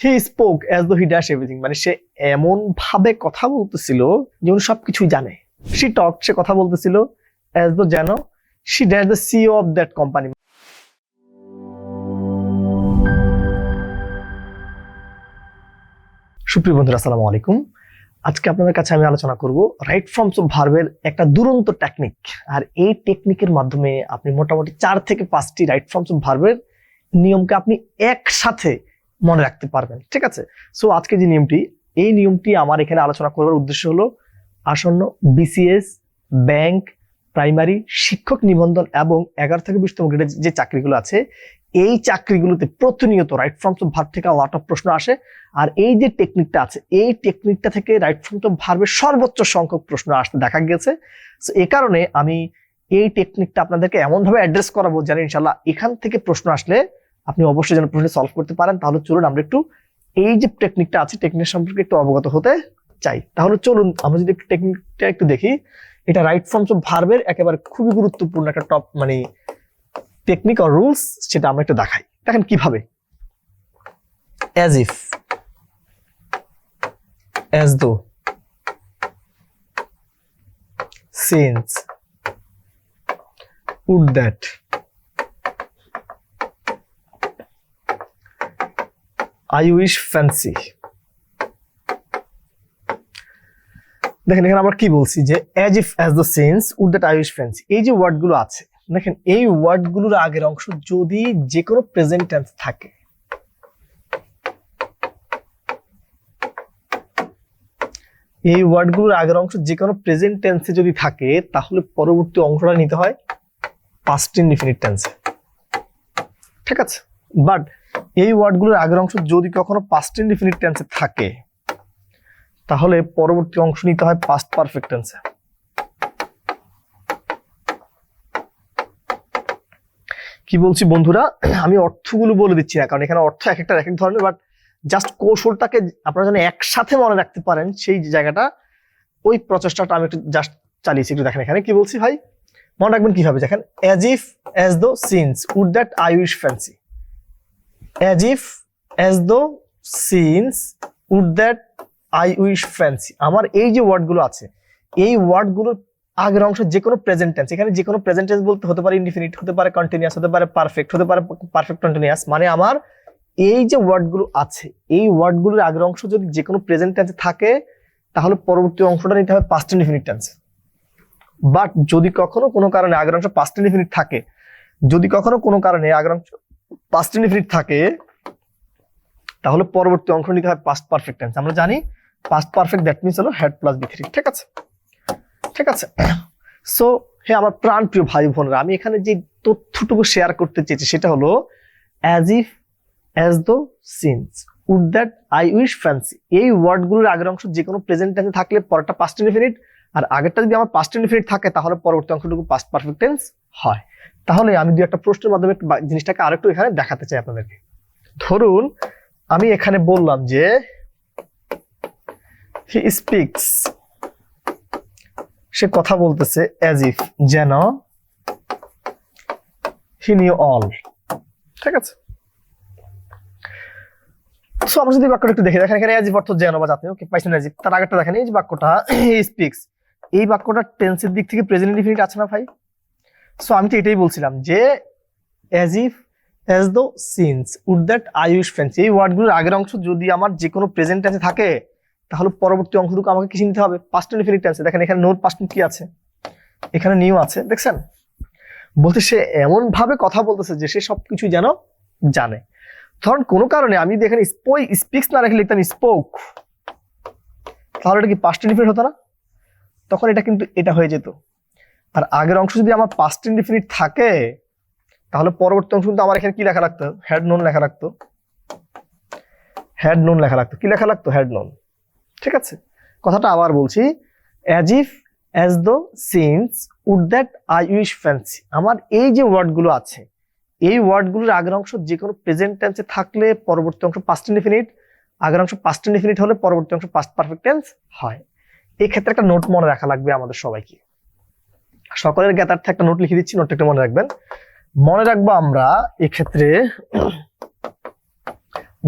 He spoke as though he dash everything মানে সে এমন ভাবে কথা বলতেছিল যেমন সবকিছুই জানে। সি টক সে কথা বলতেছিল অ্যাজ দো যেন C dash the CEO of that company সুপ্রিয় বন্ধুরা, আসসালামু আলাইকুম। আজকে আপনাদের কাছে আমি আলোচনা করব রাইট ফর্মস অফ ভার্বের একটা দুরন্ত টেকনিক আর এই টেকনিকের মাধ্যমে আপনি মোটামুটি চার থেকে পাঁচটি রাইট ফর্মস অফ ভার্বের নিয়মকে আপনি একসাথে মনে রাখতে পারবেন, ঠিক আছে? সো আজকে যে নিয়মটি, এই নিয়মটি আমার এখানে আলোচনা করবার উদ্দেশ্য হলো আসন্ন বিসিএস ব্যাংক প্রাইমারি শিক্ষক নিবন্ধন এবং এগারো থেকে বিশতম গ্রেডের যে চাকরিগুলো আছে, এই চাকরিগুলোতে প্রতিনিয়ত রাইট ফর্মস অফ ভার্ব থেকে লট অফ প্রশ্ন আসে। আর এই যে টেকনিকটা আছে, এই টেকনিকটা থেকে রাইট ফর্মস অফ ভার্বের সর্বোচ্চ সংখ্যক প্রশ্ন আসতে দেখা গেছে সো এ কারণে আমি এই টেকনিকটা আপনাদেরকে এমনভাবে অ্যাড্রেস করাবো যেন ইনশাল্লাহ এখান থেকে প্রশ্ন আসলে আপনি অবশ্যই যেন প্রশ্ন সলভ করতে পারেন, তাহলে চলুন আমরা একটু এই যে টেকনিকটা আছে টেকনিক সম্পর্কে একটু অবগত হতে চাই। তাহলে চলুন, আমরা যদি টেকনিকটা একটু দেখি, এটা রাইট ফর্মস অফ ভার্বের একেবারে খুবই গুরুত্বপূর্ণ একটা টপ মানে টেকনিক আর রুলস সেটা আমরা একটু দেখাই। দেখেন কীভাবে। As if as though since would that Wish fancy দেখেন, এখানে আমরা কি বলছি যে as if as though since would that I fancy এই যে ওয়ার্ডগুলো আছে, দেখেন, এই ওয়ার্ডগুলোর আগের অংশ যদি যে কোনো প্রেজেন্ট টেন্স থাকে, এই ওয়ার্ডগুলোর আগের অংশ যে কোনো প্রেজেন্ট টেন্সে যদি থাকে, তাহলে পরবর্তী অংশটা নিতে হয় পাস্ট ইনডিফিনিট টেন্সে ঠিক আছে? বাট এই ওয়ার্ডগুলোর আগের অংশ যদি কখনো পাস্ট ইনডিফিনিট টেন্সে থাকে, তাহলে পরবর্তী অংশ নিতে হয় পাস্ট পারফেক্ট টেন্সে কি বলছি বন্ধুরা? আমি অর্থগুলো বলে দিচ্ছি না, কারণ এখানে অর্থ এক একটা এক এক ধরনের বাট জাস্ট কৌশলটাকে আপনারা যেন একসাথে মনে রাখতে পারেন, সেই জায়গাটা, ওই প্রচেষ্টাটা আমি একটু জাস্ট চালিয়েছি, একটু দেখেন এখানে। কি বলছি ভাই? মনে রাখবেন কীভাবে? দেখেন as if as though since would that I wish fancy as if as though since would that I wish fancy আমার এই যে ওয়ার্ডগুলো আছে, এই ওয়ার্ডগুলো আগের অংশ যে কোনো প্রেজেন্ট এখানে যে কোনো প্রেজেন্ট বলতে হতে পারে ইনডিফিনিট হতে পারে কন্টিনিউয়াস হতে পারে পারফেক্ট হতে পারে পারফেক্ট কন্টিনিউয়াস মানে আমার এই যে ওয়ার্ডগুলো আছে, এই ওয়ার্ডগুলোর আগের অংশ যদি যে কোনো প্রেজেন্ট থাকে, তাহলে পরবর্তী অংশটা নিতে হবে পাস্ট ইনডিফিনিট টেন্স বাট যদি কখনো কোনো কারণে আগের অংশ পাস্ট ইনডিফিনিট থাকে, যদি কখনো কোনো কারণে আগের অংশ পাস্ট ইনডিফিনিট থাকে, তাহলে পরবর্তী অংশ নিতে হয় পাস্ট পারফেক্ট টেন্স আমরা জানি পাস্ট পারফেক্ট দ্যাট মিনস হলো হেড প্লাস বি থ্রি ঠিক আছে? ঠিক আছে? সো হে আমার প্রাণ প্রিয় ভাই বোনরা, আমি এখানে যে তথ্যটুকু শেয়ার করতে চেয়েছি সেটা হলো as if as though since would that I wish fancy এই ওয়ার্ডগুলোর আগের অংশ যে কোনো প্রেজেন্ট টেন্সে থাকলে পরেরটা পাস্ট ইনডিফিনিট আর আগেরটা যদি আমার পাস্ট ইনডিফিনিট থাকে, তাহলে পরবর্তী অংশটুকু পাস্ট পারফেক্ট টেন্স হয়। তাহলে আমি দু একটা প্রশ্নের মাধ্যমে জিনিসটাকে আরেকটু এখানে দেখাতে চাই আপনাদেরকে। ধরুন, আমি এখানে বললাম যে হি স্পিক্স সে কথা বলতেছে অ্যাজ ইফ যেন হি নিউ অল ঠিক আছে? সো আমরা যদি বাক্যটা একটু দেখি, দেখেন এখানে অ্যাজ ইফ অর্থ যেন বা জাতীয় পাইছেন অ্যাজ ইফ তার আগেরটা দেখেন, এই যে বাক্যটা স্পিক্স এই বাক্যটা টেন্সের দিক থেকে প্রেজেন্ট ইনডিফিনিট আছে না ভাই? সো আমি তো এটাই বলছিলাম যে as if as though since would that I wish fancy এই ওয়ার্ডগুলোর আগের অংশ যদি আমার যে কোনো প্রেজেন্ট টেন্সে থাকে, তাহলে পরবর্তী অংশটুকু আমাকে কিছু নিতে হবে? পাস্ট ইনডিফিনিট টেন্সে দেখেন, এখানে নোট পাস্ট কি আছে। এখানে নিউ আছে। দেখছেন? বলতে সে এমন ভাবে কথা বলতেছে যে সে সবকিছু যেন জানে। ধরুন, কোনো কারণে আমি যদি এখানে স্পোই স্পিক্স না রেখে লিখতাম স্পোক তাহলে এটা কি পাস্ট ইনডিফিনিট হতো না? তখন এটা কিন্তু এটা হয়ে যেত। আর আগের অংশ যদি আমার পাস্ট ইনডিফিনিট থাকে, তাহলে পরবর্তী অংশ কিন্তু আমার এখানে কি লেখা রাখতো? হেড নোন লেখা রাখতো। হেড নোন লেখা রাখতো। কি লেখা লাগতো হেড নোন ঠিক আছে? কথাটা আবার বলছি। As if as though since would that I wish fancy আমার এই যে ওয়ার্ডগুলো আছে, এই ওয়ার্ডগুলোর আগের অংশ যে কোনো প্রেজেন্ট টেন্সে থাকলে পরবর্তী অংশ পাস্ট ইনডিফিনিট আগের অংশ পাস্ট ইনডিফিনিট হলে পরবর্তী অংশ পাস্ট পারফেক্ট টেন্স হয়। এই ক্ষেত্রে একটা নোট মনে রাখা লাগবে আমাদের সবাইকে। সকলের জ্ঞাতার্থে একটা নোট লিখে দিচ্ছি নোটটা একটু মনে রাখবেন। মনে রাখব আমরা এক্ষেত্রে,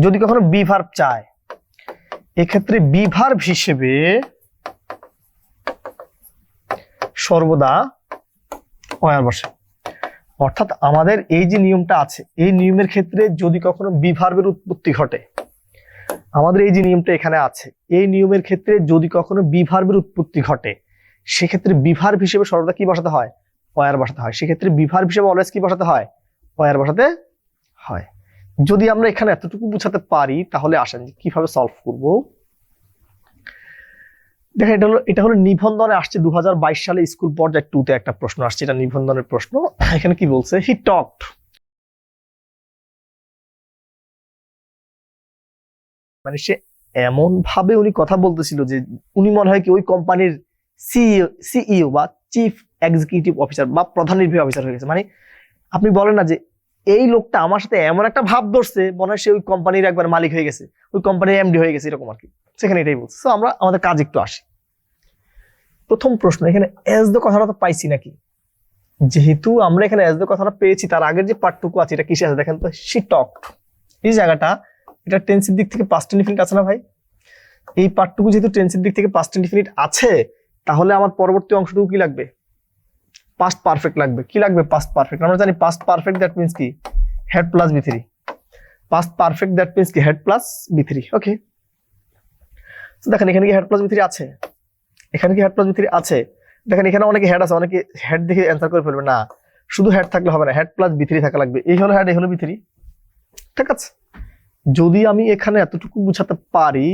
যদি কখনো বি চায়, এক্ষেত্রে বি ভার্ব হিসেবে সর্বদা অয়ার বসে। অর্থাৎ আমাদের এই যে নিয়মটা আছে, এই নিয়মের ক্ষেত্রে যদি কখনো বিভার্বের উৎপত্তি ঘটে আমাদের এই যে নিয়মটা এখানে আছে, এই নিয়মের ক্ষেত্রে যদি কখনো বিভার্বের উৎপত্তি ঘটে, সেক্ষেত্রে বিভার্ব হিসেবে সর্বদা কি বসাতে হয়? অয়ার বসাতে হয়। সেক্ষেত্রে বিভার্ব হিসেবে অলওয়েজ কি বসাতে হয়? অয়ার বসাতে হয়। যদি আমরা এখানে এতটুকু বুঝাতে পারি, তাহলে আসেন কীভাবে সলভ করব। দেখেন, এটা হলো এটা হলো নিবন্ধনে আসছে দু হাজার বাইশ সালে স্কুল পর্যায়ে টুতে একটা প্রশ্ন আসছে। এটা নিবন্ধনের প্রশ্ন। এখানে কি বলছে? হি টকড মানে সে এমন ভাবে উনি কথা বলতেছিল যে উনি মনে হয় কি ওই কোম্পানির সিইও সিইও বা চিফ এক্সিকিউটিভ অফিসার বা প্রধান নির্বাহী অফিসার হয়ে গেছে। মানে আপনি বলেন না যে এই লোকটা আমার সাথে এমন একটা ভাব ধরছে, মনে হয় সে ওই কোম্পানির একবার মালিক হয়ে গেছে, ওই কোম্পানির এমডি হয়ে গেছে, এরকম আর কি সেখানে এটাই বলছে। তো আমরা, আমাদের কাজ একটু আসি। প্রথম প্রশ্ন, এখানে এস দ্য কথাটা তো পাইছি নাকি? যেহেতু আমরা এখানে এস দ্য কথাটা পেয়েছি, তার আগের যে পার্টটুকু আছে, এটা কিসে আছে দেখেন তো শি টক এই জায়গাটা এটা টেন্সির দিক থেকে পাস্ট ইনডিফিনিট আছে না ভাই? এই পার্টটুকু যেহেতু টেন্সির দিক থেকে পাস্ট ইনডিফিনিট আছে, তাহলে আমার পরবর্তী অংশটুকু কি লাগবে? পাস্ট পারফেক্ট লাগবে। কি লাগবে পাস্ট পারফেক্ট আমরা জানি পাস্ট পারফেক্ট দ্যাট মিন্স কি? Had plus V three past perfect that means কি? Had plus V three okay দেখেন, এখানে কি হেড প্লাস বি থ্রি আছে? এখানে কি হেড প্লাস বি থ্রি আছে? দেখেন, এখানে অনেকে হেড আছে, অনেকে হেড দেখে অ্যান্সার করে ফেলবে। না, শুধু হেড থাকলে হবে না হেড প্লাস বি থ্রি থাকা লাগবে। এই হলো হেড এই হলো বি থ্রি ঠিক আছে? যদি আমি এখানে এতটুকু বুঝাতে পারি,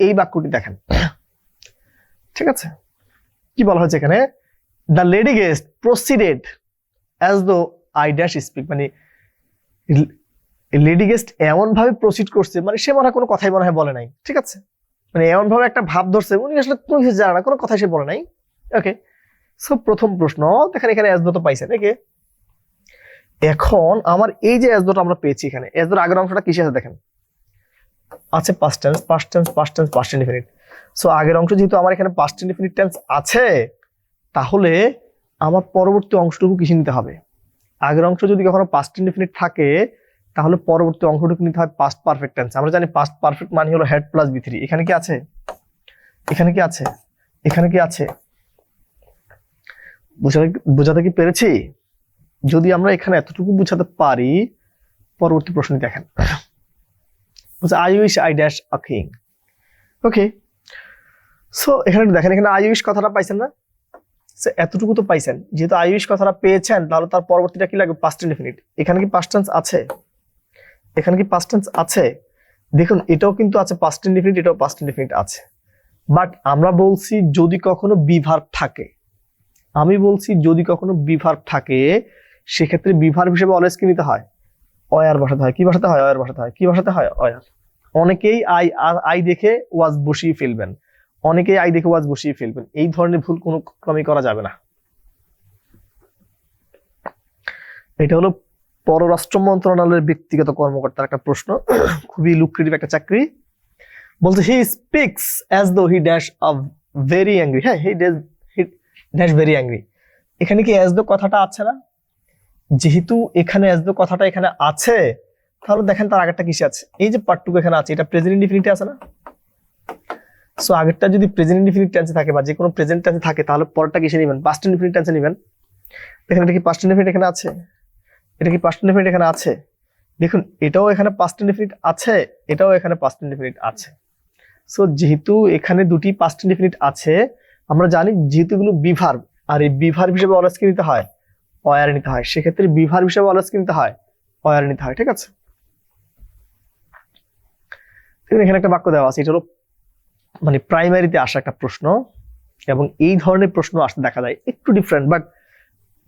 এই বাক্যটি দেখেন। ঠিক আছে? কি বলা হয়েছে এখানে? The lady guest proceeded as though I dash speak মানে লেডি গেস্ট এমন ভাবে প্রসিড করছে মানে সে মনে হয় কোনো কথাই মনে হয় বলে নাই। ঠিক আছে? মানে এমন ভাবে একটা ভাব ধরছে, উনি আসলে কোনো কিছু জানে না, কোনো কথা সে বলে নাই। ওকে সো প্রথম প্রশ্ন, দেখেন এখানে অ্যাজ দো তো পাইছেন ওকে এখন আমার এই যে অ্যাজ আমরা পেয়েছি এখানে অ্যাজ আগের অংশটা কিসে আছে দেখেন? আছে past tense past tense past tense past indefinite so আগের অংশ যেহেতু আমার এখানে পাস্ট ইনডিফিনিট টেন্স আছে, তাহলে আমার পরবর্তী অংশটুকু কিসে নিতে হবে? আগের অংশ যদি কখনো পাস্ট ইনডিফিনিট থাকে, তাহলে পরবর্তী অংশটুকু নিতে হয় পাস্ট পারফেক্ট টেন্স আমরা জানি পাস্ট পারফেক্ট মানে হলো হেড প্লাস বি থ্রি এখানে কি আছে? এখানে কি আছে? এখানে কি আছে? বুঝাতে বোঝাতে কি পেরেছি? যদি আমরা এখানে এতটুকু বুঝাতে পারি পরবর্তী প্রশ্ন দেখেন। I I dash ah okay so এখানে দেখেন এখানে আই উইশ কথাটা পাইছেন না? So, এতটুকু তো পাইছেন। যেহেতু আই উইশ কথাটা পেয়েছেন তাহলে তার পরবর্তীটা কি লাগবে? পাস্ট ইনডিফিনিট এখানে কি পাস্ট টেন্স আছে? এখানে কি পাস্ট টেন্স আছে? দেখুন এটাও কিন্তু আছে পাস্ট ইনডিফিনিট এটাও পাস্ট ইনডিফিনিট আছে। বাট আমরা বলছি যদি কখনো বিভার্ব থাকে। আমি বলছি যদি কখনো বিভার্ব থাকে সেক্ষেত্রে বিভার হিসেবে অলওয়েজ কি নিতে হয়? অয়ার বসাতে হয়। কি বসাতে হয়? অয়ার বসাতে হয়। কি বসাতে হয়? অয়ার। অনেকেই আই আই দেখে ওয়াজ বসিয়ে ফেলবেন। অনেকেই আই দেখে ওয়াজ বসিয়ে ফেলবেন। এই ধরনের ভুল কোনো ক্রমে করা যাবে না। এটা হলো পররাষ্ট্র মন্ত্রণালয়ের ব্যক্তিগত কর্মকর্তার একটা প্রশ্ন। খুবই লুক্রেটিভ একটা চাকরি। বলছে he speaks as though he dash of very angry হ্যাঁ he dash he dash very angry এখানে কি অ্যাজ দো কথাটা আছে না? যেহেতু এখানে অ্যাজ কথাটা এখানে আছে, তাহলে দেখেন তার আগেরটা কিসে আছে? এই যে পার্টটুকু এখানে আছে, এটা প্রেজেন্ট ইনডিফিনিটি আছে না? সো আগেরটা যদি প্রেজেন্ট ইনডিফিনিট টেন্সে থাকে বা যে কোনো প্রেজেন্ট টেন্সে থাকে, তাহলে পরটা কিসে নেবেন? পাস্ট ইনডিফিনিট টেন্সে নেবেন। দেখেন, এটা কি পাস্ট ইনডিফিনিট এখানে আছে? এটা কি পাস্ট ইনডিফিনিট এখানে আছে? দেখুন, এটাও এখানে পাস্ট ইনডিফিনিট আছে, এটাও এখানে পাস্ট ইনডিফিনিট আছে। সো যেহেতু এখানে দুটি পাস্ট ইনডিফিনিট আছে, আমরা জানি যেহেতু এগুলো বিভার আর এই বিভার হিসেবে অলস কি নিতে হয়? অয়ার নিতে হয়। সেক্ষেত্রে বিভার হিসেবে অলস কিনতে হয়। অয়ার নিতে হয়, ঠিক আছে? এখানে একটা বাক্য দেওয়া আছে। এটা হলো মানে প্রাইমারিতে আসা একটা প্রশ্ন এবং এই ধরনের প্রশ্ন আসতে দেখা যায়। একটু ডিফারেন্ট বাট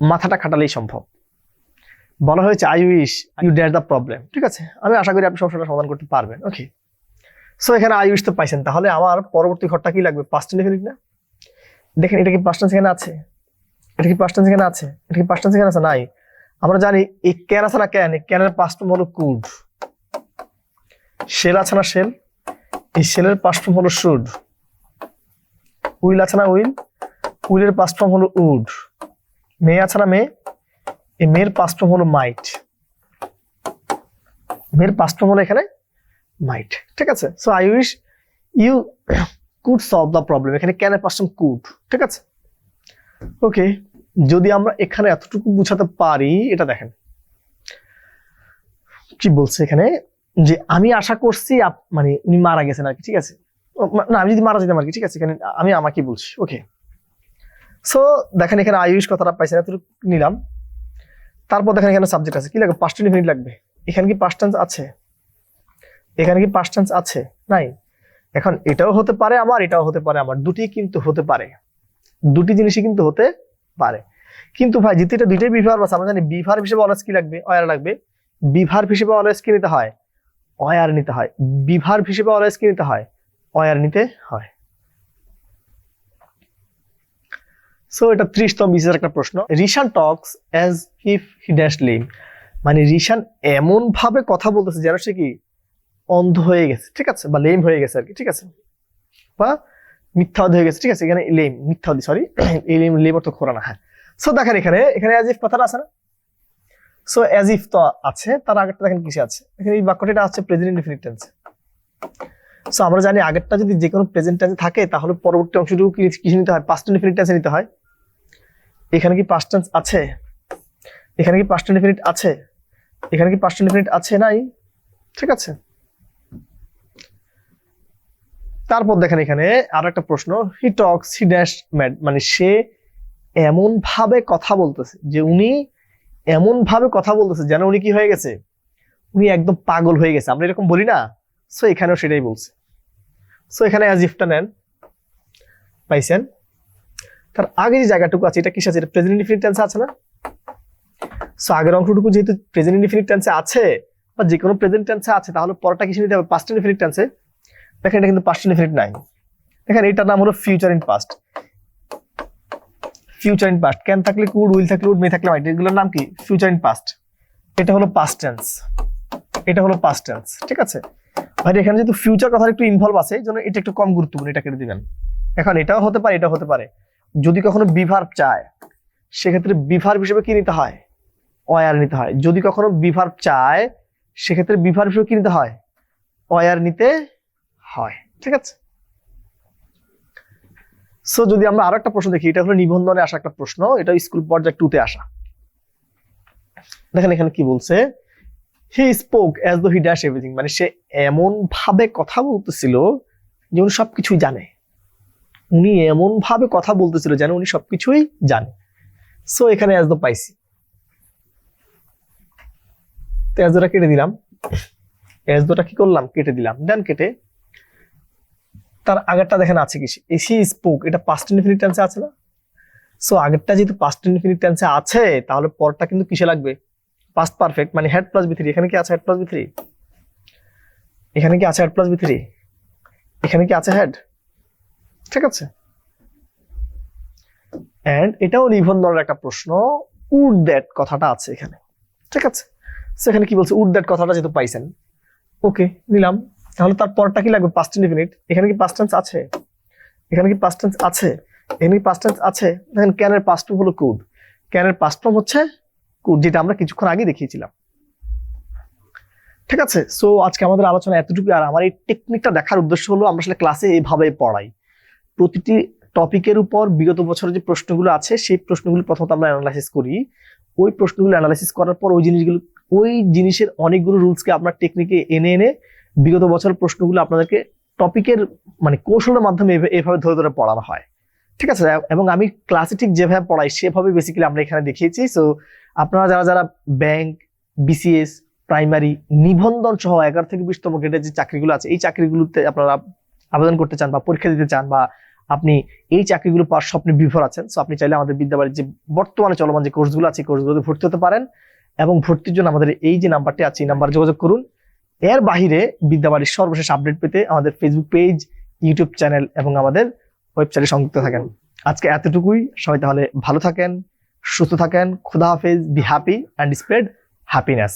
মাথাটা খাটালেই সম্ভব। বলা হয়েছে I wish you dare the problem ঠিক আছে? আমি আশা করি আপনি সমস্যাটা সমাধান করতে পারবেন। ওকে সো এখানে আই উইশ তো পাইছেন। তাহলে আমার পরবর্তী ঘরটা কি লাগবে? পাঁচটা লিখে টেন্স না। দেখেন, এটা কি পাঁচ সেখানে আছে? এটা কি পাঁচ টেন্স এখানে আছে? এটা কি পাঁচ টেন্স এখানে আছে? নাই। আমরা জানি এই ক্যান আছে না ক্যান? এই ক্যানের পাঁচটা হলো কুড শেল আছে না শেল? এই সেলের পাস্ট ফর্ম হলো শুড। উইল আছে না উইল? উইলের পাস্ট ফর্ম হলো উড। মেয়ে আছে না মেয়ে এই মেয়ের পাস্ট ফর্ম হলো মাইট। মেয়ের পাস্ট ফর্ম হলো এখানে মাইট। ঠিক আছে? So I wish you could solve the problem এখানে ক্যানের পার্সন কুড। ঠিক আছে? ওকে, যদি আমরা এখানে এতটুকু বুঝাতে পারি, এটা দেখেন। কি বলছে এখানে? যে আমি আশা করছি মানে উনি মারা গেছেন আর কি, ঠিক আছে? না, আমি যদি মারা যেতাম আর কি, ঠিক আছে? এখানে আমি আমাকে বলছি, ওকে। সো দেখেন এখানে আয়ুষ কথাটা পাইছেন, এতটুকু নিলাম। তারপর দেখেন এখানে সাবজেক্ট আছে। কি লাগবে পাঁচটা মিনিট লাগবে। এখানে কি পাঁচ টেন্স আছে? এখানে কি পাঁচ টেন্স আছে? নাই। এখন এটাও হতে পারে আমার, এটাও হতে পারে আমার। দুটি কিন্তু হতে পারে। দুটি জিনিসই কিন্তু হতে পারে। কিন্তু ভাই, যেহেতু এটা দুইটাই বিভার আছে, আমরা জানি বিভার হিসেবে অলওয়েজ কি লাগবে? অয়ার লাগবে। বিভার হিসেবে অলওয়েজ কি নিতে হয়? অয়ার নিতে হয়। বিভার হিসেবে অলওয়েজ কি নিতে হয়? অয়ার নিতে হয়। সো এটা ত্রিশতম বিশেষ একটা প্রশ্ন। Rishan talks as if he dash Lim মানে রিশান এমন ভাবে কথা বলতেছে যেন সে কি অন্ধ হয়ে গেছে। ঠিক আছে? বা লেম হয়ে গেছে আর কি। ঠিক আছে? বা মিথ্যাবাদী হয়ে গেছে, ঠিক আছে? এখানে লেম মিথ্যাবাদী সরি এই লেম লেম অর্থ খোরা না হ্যাঁ। সো দেখেন এখানে এখানে অ্যাজ ইফ কথাটা আছে না? সো অ্যাজ ইফ তো আছে, তার আগেরটা দেখেন কিসে আছে? এখানে এই বাক্যটা আছে প্রেজেন্ট ইনডিফিনিট টেন্সে সো আমরা জানি আগেরটা যদি যে কোনো প্রেজেন্ট টেন্সে থাকে, তাহলে পরবর্তী অংশটুকু কি কিসে নিতে হয়? পাস্ট ইনডিফিনিট টেন্সে নিতে হয়। এখানে কি পাস্ট টেন্স আছে? এখানে কি পাস্ট ইনডিফিনিট আছে? এখানে কি পাস্ট ইনডিফিনিট আছে নাই? ঠিক আছে? তারপর দেখেন এখানে আরও একটা প্রশ্ন হি টক্স ড্যাশ ম্যাড মানে সে এমন ভাবে কথা বলতেছে যে উনি এমন ভাবে কথা বলতেছে যেন উনি কি হয়ে গেছে? উনি একদম পাগল হয়ে গেছে। আমরা এরকম বলি না। সো এখানেও সেটাই বলছে। সো এখানে অ্যাজিফটা নেন। পাইছেন? তার আগে যে জায়গাটুকু আছে, এটা কিসে আছে? এটা প্রেজেন্ট ইনফিনিট টেন্সে আছে না? সো আগের অংশটুকু যেহেতু প্রেজেন্ট ইনফিনিট টেন্সে আছে, বা যে কোনো প্রেজেন্ট টেন্সে আছে, তাহলে পরটা কিসে নিতে হবে? পাস্ট ইনফিনিট টেন্সে দেখেন এটা কিন্তু পাস্ট ইনফিনিট নাই দেখেন এটার নাম হলো future in past future in past can থাকলে কুড উইল থাকলে উড মে থাকলে মাইট এগুলোর নাম কি? ফিউচার ইন পাস্ট এটা হলো পাস্ট টেন্স এটা হলো পাস্ট টেন্স ঠিক আছে? ভাই, এখানে যেহেতু ফিউচার কথা একটু ইনভলভ আছে এই জন্য এটা একটু কম গুরুত্বপূর্ণ, এটা কেটে দিবেন। এখন এটাও হতে পারে, এটাও হতে পারে। যদি কখনো বিভার চায়, সেক্ষেত্রে বিভার হিসেবে কি নিতে হয়? অয়ার নিতে হয়। যদি কখনো বিভার চায়, সেক্ষেত্রে বিভার হিসেবে কি নিতে হয়? অয়ার নিতে হয়, ঠিক আছে? সো যদি আমরা আরও একটা প্রশ্ন দেখি, এটা হলো নিবন্ধনে আসা একটা প্রশ্ন, এটা স্কুল পর্যায়ে টুতে আসা। দেখেন এখানে কি বলছে? He spoke as though he dash everything মানে সে এমন ভাবে কথা বলতেছিল যে উনি সবকিছুই জানে। উনি এমন ভাবে কথা বলতেছিল যেন উনি সবকিছুই জানে। সো এখানে অ্যাজ দো পাইছি। তো অ্যাজ দোটা কেটে দিলাম। অ্যাজ দোটা কি করলাম? কেটে দিলাম। দেন কেটে তার আগেরটা দেখেন আছে কি? এসি স্পোক, এটা পাস্ট ইনফিনিট টেন্সে আছে না? সো আগেরটা যেহেতু পাস্ট ইনফিনিট টেন্সে আছে, তাহলে পরটা কিন্তু কিসে লাগবে? পাস্ট পারফেক্ট মানে হেড প্লাস বি এখানে কি আছে হেড প্লাস বি এখানে কি আছে হেড প্লাস বি এখানে কি আছে হেড ঠিক আছে। এন্ড এটাও নিবন্ধনের একটা প্রশ্ন, উড দ্যাট কথাটা আছে এখানে। ঠিক আছে? সেখানে কি বলছে? উড দ্যাট কথাটা যেহেতু পাইছেন। ওকে নিলাম। তাহলে তার পরটা কি লাগবে? পাস্ট ইনডিফিনিট এখানে কি পাস্ট টেন্স আছে? এখানে কি পাস্ট টেন্স আছে? এখানে কি পাস্ট টেন্স আছে? দেখেন ক্যানের পাস্ট হলো কুড ক্যানের পাস্ট ফর্ম হচ্ছে কুড যেটা আমরা কিছুক্ষণ আগে দেখিয়েছিলাম। ঠিক আছে? সো আজকে আমাদের আলোচনা এতটুকু আর আমার এই টেকনিকটা দেখার উদ্দেশ্য হলো, আমরা আসলে ক্লাসে এইভাবে পড়াই। প্রতিটি টপিকের উপর বিগত বছরের যে প্রশ্নগুলো আছে, সেই প্রশ্নগুলো প্রথমত আমরা অ্যানালাইসিস করি। ওই প্রশ্নগুলো অ্যানালাইসিস করার পর ওই জিনিসগুলো, ওই জিনিসের অনেকগুলো রুলসকে আপনার টেকনিকে এনে এনে বিগত বছরের প্রশ্নগুলো আপনাদেরকে টপিকের মানে কৌশলের মাধ্যমে এভাবে- ধরে ধরে পড়ানো হয়। ঠিক আছে? এবং আমি ক্লাসে ঠিক যেভাবে পড়াই, সেভাবে বেসিক্যালি আমরা এখানে দেখিয়েছি। সো আপনারা যারা যারা ব্যাংক বিসিএস প্রাইমারি নিবন্ধন সহ এগারো থেকে বিশতম গ্রেডের যে চাকরিগুলো আছে, এই চাকরিগুলোতে আপনারা আবেদন করতে চান বা পরীক্ষা দিতে চান বা আপনি এই চাকরিগুলো পাওয়ার স্বপ্নে বিভোর আছেন সো আপনি চাইলে আমাদের বিদ্যাবাড়ির যে বর্তমানে চলমান যে কোর্সগুলো আছে কোর্সগুলোতে ভর্তি হতে পারেন। এবং ভর্তির জন্য আমাদের এই যে নাম্বারটি আছে, এই নাম্বার যোগাযোগ করুন। এর বাহিরে বিদ্যাবাড়ির সর্বশেষ আপডেট পেতে আমাদের ফেসবুক পেজ ইউটিউব চ্যানেল এবং আমাদের ওয়েবসাইটে সংযুক্ত থাকেন। আজকে এতটুকুই। সবাই তাহলে ভালো থাকেন, সুস্থ থাকেন, খুদা হাফেজ be happy and spread happiness